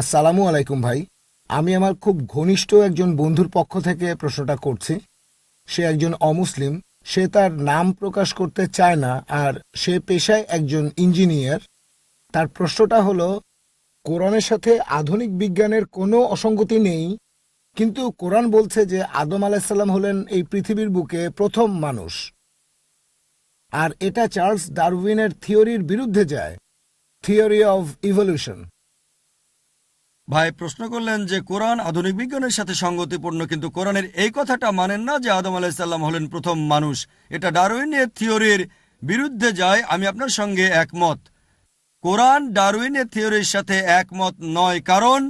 আসসালামু আলাইকুম ভাই। আমি আমার খুব ঘনিষ্ঠ একজন বন্ধুর পক্ষ থেকে প্রশ্নটা করছি। সে একজন অমুসলিম, সে তার নাম প্রকাশ করতে চায় না, আর সে পেশায় একজন ইঞ্জিনিয়ার। তার প্রশ্নটা হলো, কোরআনের সাথে আধুনিক বিজ্ঞানের কোনো অসঙ্গতি নেই, কিন্তু কোরআন বলছে যে আদম আলাহিসাল্লাম হলেন এই পৃথিবীর বুকে প্রথম মানুষ। আর এটা চার্লস ডারউইনের থিওরির বিরুদ্ধে যায়, থিওরি অফ ইভলিউশন। ভাই প্রশ্ন করলেন যে কোরআন আধুনিক বিজ্ঞানের সাথে সঙ্গতিপূর্ণ, কিন্তু কোরআনের এই কথাটা মানেন না যে আদম আলাহিসাল্লাম হলেন প্রথম মানুষ। এটা ডারউইনের থিওরির বিরুদ্ধে যায়, আমি আপনার সঙ্গে একমত। কোরআন ডারউইনের থিওরির সাথে একমত নয়, কারণ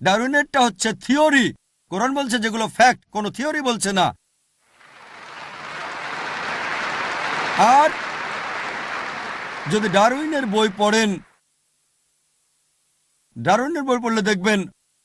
ডারউইনেরটা হচ্ছে থিওরি। কোরআন বলছে যেগুলো ফ্যাক্ট, কোনো থিওরি বলছে না। আর যদি ডারউইনের বই পড়েন ডারউইনের বই পড়লে দেখবেন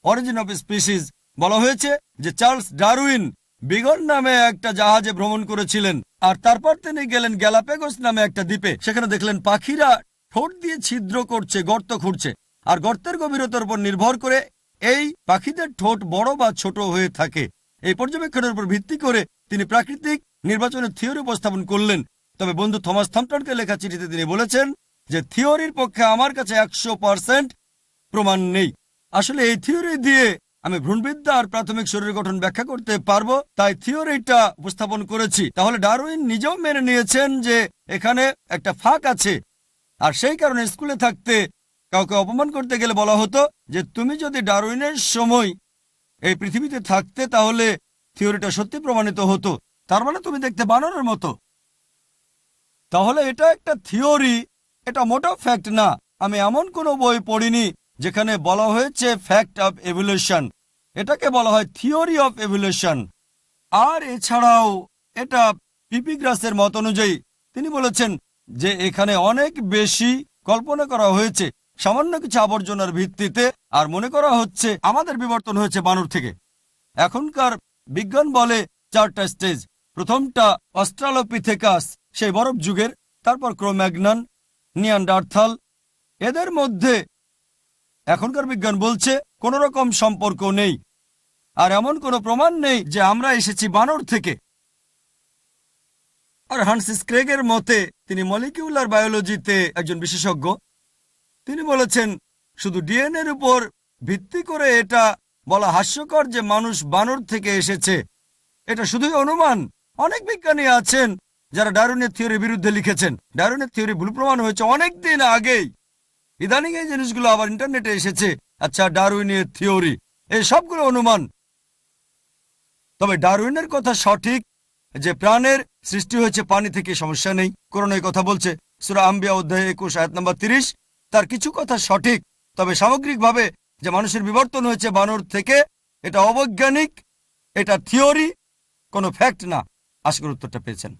অরিজিন অফ স্পিসিস বলা হয়েছে যে চার্লস ডারউইন বিগন নামে একটা জাহাজে ভ্রমণ করেছিলেন। আর তারপর তিনি গেলেন গ্যালাপেগোস নামে একটা দ্বীপে। সেখানে দেখলেন পাখিরা ঠোঁট দিয়ে ছিদ্র করছে, গর্ত খুঁড়ছে। আর গর্তের গভীরতার উপর নির্ভর করে এই পাখিদের ঠোঁট বড় বা ছোট হয়ে থাকে। এই পর্যবেক্ষণের উপর ভিত্তি করে তিনি প্রাকৃতিক নির্বাচনের থিওরি উপস্থাপন করলেন। তবে বন্ধু থমাস থম্পটনকে লেখা চিঠিতে তিনি বলেছেন যে থিওরির পক্ষে আমার কাছে একশো পার্সেন্ট প্রমাণ নেই। আসলে এই থিওরি দিয়ে আমি ভ্রূণবিদ্যা আর প্রাথমিক শরীর গঠন ব্যাখ্যা করতে পারব, তাই থিওরিটা উপস্থাপন করেছি। তাহলে ডারউইন নিজেও মেনে নিয়েছেন যে এখানে একটা ফাঁক আছে, আর সেই কারণে স্কুলে থাকতে কাউকে অপমান করতে গেলে বলা হতো যে তুমি যদি ডারউইনের সময় এই পৃথিবীতে থাকতে, তাহলে থিওরিটা সত্যি প্রমাণিত হতো। তার মানে তুমি দেখতে বানরের মতো। তাহলে এটা একটা থিওরি, এটা মোটা ফ্যাক্ট না। আমি এমন কোনো বই পড়িনি যেখানে বলা হয়েছে ফ্যাক্ট অফ এভলিউশন এটাকে বলা হয় থিওরি অফ এভলিউশন আর এছাড়াও এটা পিপিগ্রাসের মত অনুযায়ী, তিনি বলেছেন যে এখানে অনেক বেশি কল্পনা করা হয়েছে, সামান্য কিছু আবর্জনার ভিত্তিতে, আর মনে করা হচ্ছে আমাদের বিবর্তন হয়েছে বানর থেকে। এখনকার বিজ্ঞান বলে চারটা স্টেজ প্রথমটা অস্ট্রালোপিথেকাস, সেই বরফ যুগের, তারপর ক্রোম্যাগনান, নিয়ান্ডার্থাল। এদের মধ্যে এখনকার বিজ্ঞান বলছে কোন রকম সম্পর্ক নেই। আর এমন কোনো প্রমাণ নেই যে আমরা এসেছি বানর থেকে। আর হান্সিস ক্রেগের মতে তিনি মলিকিউলার বায়োলজিতে একজন বিশেষজ্ঞ। তিনি বলেছেন, শুধু ডিএনএর উপর ভিত্তি করে এটা বলা হাস্যকর যে মানুষ বানর থেকে এসেছে। এটা শুধুই অনুমান। অনেক বিজ্ঞানী আছেন যারা ডারুনের থিওরির বিরুদ্ধে লিখেছেন। ডারুনের থিওরি ভুল প্রমাণ হয়েছে অনেক দিন আগেই। ইদানিং এই জিনিসগুলো আবার ইন্টারনেটে এসেছে। আচ্ছা ডারউইনের থিওরি, এই সবগুলো অনুমান। তবে ডারউইনের কথা সঠিক যে প্রাণের সৃষ্টি হয়েছে, পানি থেকে সমস্যা নেই। করোনা কথা বলছে, সুরা আম্বিয়া অধ্যায় একুশ, আয়াত নাম্বার তিরিশ। তার কিছু কথা সঠিক, তবে সামগ্রিকভাবে যে মানুষের বিবর্তন হয়েছে বানর থেকে, এটা অবৈজ্ঞানিক, এটা থিওরি, কোনো ফ্যাক্ট না। আশা উত্তরটা পেয়েছেন।